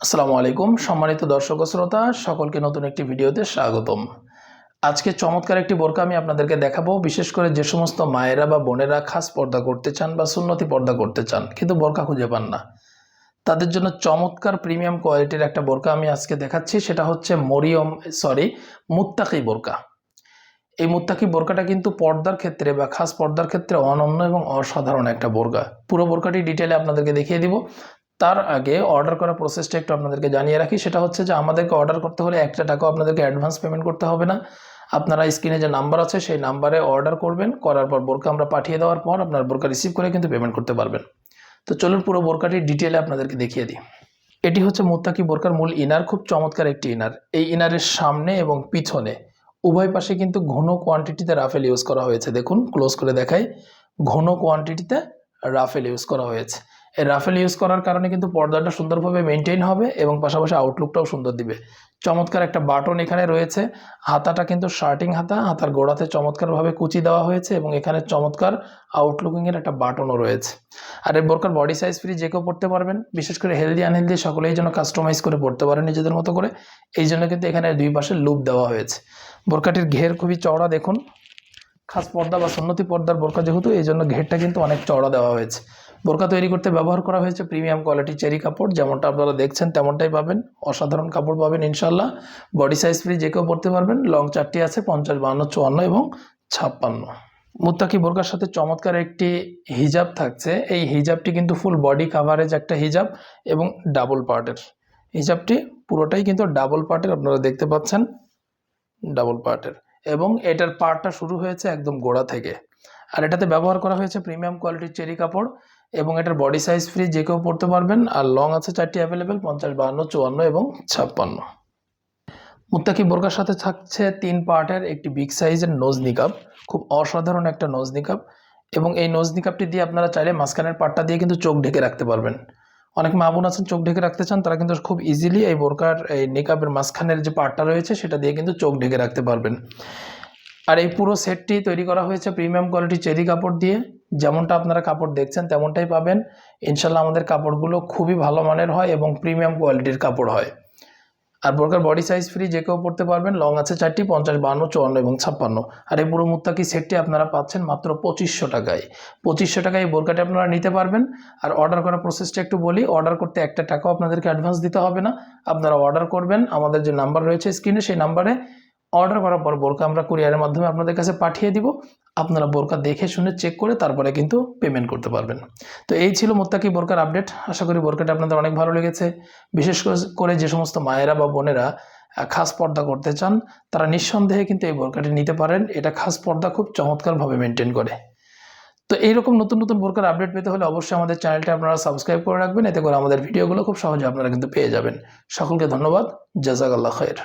আসসালামু আলাইকুম। সম্মানিত দর্শক শ্রোতা, সকলকে নতুন একটি ভিডিওতে স্বাগতম। আজকে চমৎকার একটি বোরকা আমি আপনাদেরকে দেখাবো। বিশেষ করে যে সমস্ত মায়েরা বা বোনেরা খাস পর্দা করতে চান বা সুন্নতি পর্দা করতে চান, কিন্তু বোরকা খুঁজে পান না। তাদের জন্য চমৎকার প্রিমিয়াম কোয়ালিটির একটা বোরকা আমি আজকে দেখাচ্ছি। সেটা হচ্ছে মরিয়ম, সরি, মুত্তাকি বোরকা। এই মুত্তাকি বোরকাটা কিন্তু পর্দার ক্ষেত্রে বা খাস পর্দার ক্ষেত্রে অনন্য এবং অসাধারণ একটা বোরকা। পুরো বোরকাটি ডিটেলে আপনাদেরকে দেখিয়ে দিব। তার আগে অর্ডার করার প্রসেসটা একটু আপনাদেরকে জানিয়ে রাখি। সেটা হচ্ছে যে আমাদেরকে অর্ডার করতে হলে একটা টাকাও আপনাদেরকে অ্যাডভান্স পেমেন্ট করতে হবে না। আপনারা স্ক্রিনে যে নাম্বার আছে সেই নাম্বারে অর্ডার করবেন। করার পর বোরকা আমরা পাঠিয়ে দেওয়ার পর আপনার বোরকা রিসিভ করে কিন্তু পেমেন্ট করতে পারবেন। তো চলুন পুরো বোরকাটি ডিটেলে আপনাদেরকে দেখিয়ে দিই। এটি হচ্ছে মুত্তাকি বোরকার মূল ইনার খুব চমৎকার একটি ইনার এই ইনারের সামনে এবং পিছনে উভয় পাশে কিন্তু ঘন কোয়ান্টিটিতে রাফেল ইউজ করা হয়েছে। দেখুন ক্লোজ করে দেখাই। ঘন কোয়ান্টিটিতে রাফেল ইউজ করা হয়েছে। রাফেল ইউজ করার কারণে কিন্তু পর্দাটা সুন্দরভাবে মেনটেন হবে এবং পাশাপাশি আউটলুকটাও সুন্দর দিবে। চমৎকার একটা বাটন এখানে রয়েছে। হাতাটা কিন্তু শার্টিং হাতা, হাতার গোড়াতে চমৎকারভাবে কুচি দেওয়া হয়েছে এবং এখানে চমৎকার আউটলুকিংয়ের একটা বাটনও রয়েছে। আর এই বোরকার বডি সাইজ ফ্রি যে কেউ পড়তে পারবেন, বিশেষ করে হেলদি আনহেলদি সকলেই যেন কাস্টমাইজ করে পড়তে পারেন নিজেদের মতো করে, এই জন্য কিন্তু এখানে দুই পাশে লুপ দেওয়া হয়েছে। বোরকাটির ঘের খুবই চওড়া দেখুন। খাস পর্দা বা সন্নতি পর্দার বোরকা যেহেতু, এই জন্য ঘেরটা কিন্তু অনেক চওড়া দেওয়া হয়েছে। বোরকা তৈরি করতে ব্যবহার করা হয়েছে প্রিমিয়াম কোয়ালিটি চেরি কাপড়, যেমনটা আপনারা দেখছেন তেমনটাই পাবেন। অসাধারণ কাপড় পাবেন ইনশাল্লাহ বডি সাইজ ফ্রি যে কেউ পড়তে পারবেন। লং চারটি আছে, পঞ্চাশ বান্ন চুয়ান্ন এবং ছাপ্পান্ন। মুত্তাকি বোরকার সাথে চমৎকার একটি হিজাব থাকছে। এই হিজাবটি কিন্তু ফুল বডি কাভারেজ একটা হিজাব এবং ডাবল পার্টের হিজাবটি পুরোটাই কিন্তু ডাবল পার্টের আপনারা দেখতে পাচ্ছেন। ডাবল পার্টের এবং এটার পার্টটা শুরু হয়েছে একদম গোড়া থেকে। আর এটাতে ব্যবহার করা হয়েছে প্রিমিয়াম কোয়ালিটির চেরি কাপড়। এবং এটার বডি সাইজ ফ্রি যে কেউ পড়তে পারবেন, আর লং আছে চারটি অ্যাভেলেবেল পঞ্চাশ, বাহান্ন, চুয়ান্ন এবং ছাপ্পান্ন। মুত্তাকি বোরকার সাথে থাকছে তিন পার্টের একটি বিগ সাইজের নোজ নিকাপ খুব অসাধারণ একটা নোজ নিকাপ এবং এই নোজ নিকাপটি দিয়ে আপনারা চাইলে মাঝখানের পার্টটা দিয়ে কিন্তু চোখ ঢেকে রাখতে পারবেন। অনেক মা বোন আছেন, চোখ ঢেকে রাখতে চান, তারা কিন্তু খুব ইজিলি এই বোরকার, এই নিকাপের মাঝখানের যে পার্টটা রয়েছে, সেটা দিয়ে কিন্তু চোখ ঢেকে রাখতে পারবেন। আর এই পুরো সেটটি তৈরি করা হয়েছে প্রিমিয়াম কোয়ালিটি চেরি কাপড় দিয়ে। যেমনটা আপনারা কাপড় দেখছেন, তেমনটাই পাবেন। ইনশাল্লাহ আমাদের কাপড়গুলো খুবই ভালো মানের হয় এবং প্রিমিয়াম কোয়ালিটির কাপড় হয়। আর বোরকার বডি সাইজ ফ্রি যে কেউ পড়তে পারবেন লং আছে চারটি, পঞ্চাশ বান্ন চুয়ান্ন এবং ছাপ্পান্ন। আর এই পুরো মুত্তাকি সেটটি আপনারা পাচ্ছেন মাত্র পঁচিশশো টাকায়। পঁচিশশো টাকায় এই বোরকাটি আপনারা নিতে পারবেন। আর অর্ডার করার প্রসেসটা একটু বলি অর্ডার করতে একটা টাকাও আপনাদেরকে অ্যাডভান্স দিতে হবে না। আপনারা অর্ডার করবেন, আমাদের যে নাম্বার রয়েছে স্ক্রিনে সেই নাম্বারে অর্ডার করার পর বোরকা আমরা কুরিয়ারের মাধ্যমে আপনাদের কাছে পাঠিয়ে দিব। আপনারা বোরকা দেখে শুনে চেক করে তারপরে কিন্তু পেমেন্ট করতে পারবেন। তো এই ছিল মোত্তাকি বোরকার আপডেট আশা করি বোরকাটা আপনাদের অনেক ভালো লেগেছে। বিশেষ করে যে সমস্ত মায়েরা বা বোনেরা খাস পর্দা করতে চান, তারা নিঃসন্দেহে কিন্তু এই বোরকাটি নিতে পারেন। এটা খাস পর্দা খুব চমৎকারভাবে মেনটেন করে। তো এইরকম নতুন নতুন বোরকার আপডেট পেতে হলে অবশ্যই আমাদের চ্যানেলটা আপনারা সাবস্ক্রাইব করে রাখবেন। এতে করে আমাদের ভিডিওগুলো খুব সহজে আপনারা কিন্তু পেয়ে যাবেন। সকলকে ধন্যবাদ। জাজাক আল্লাহ খয়ের।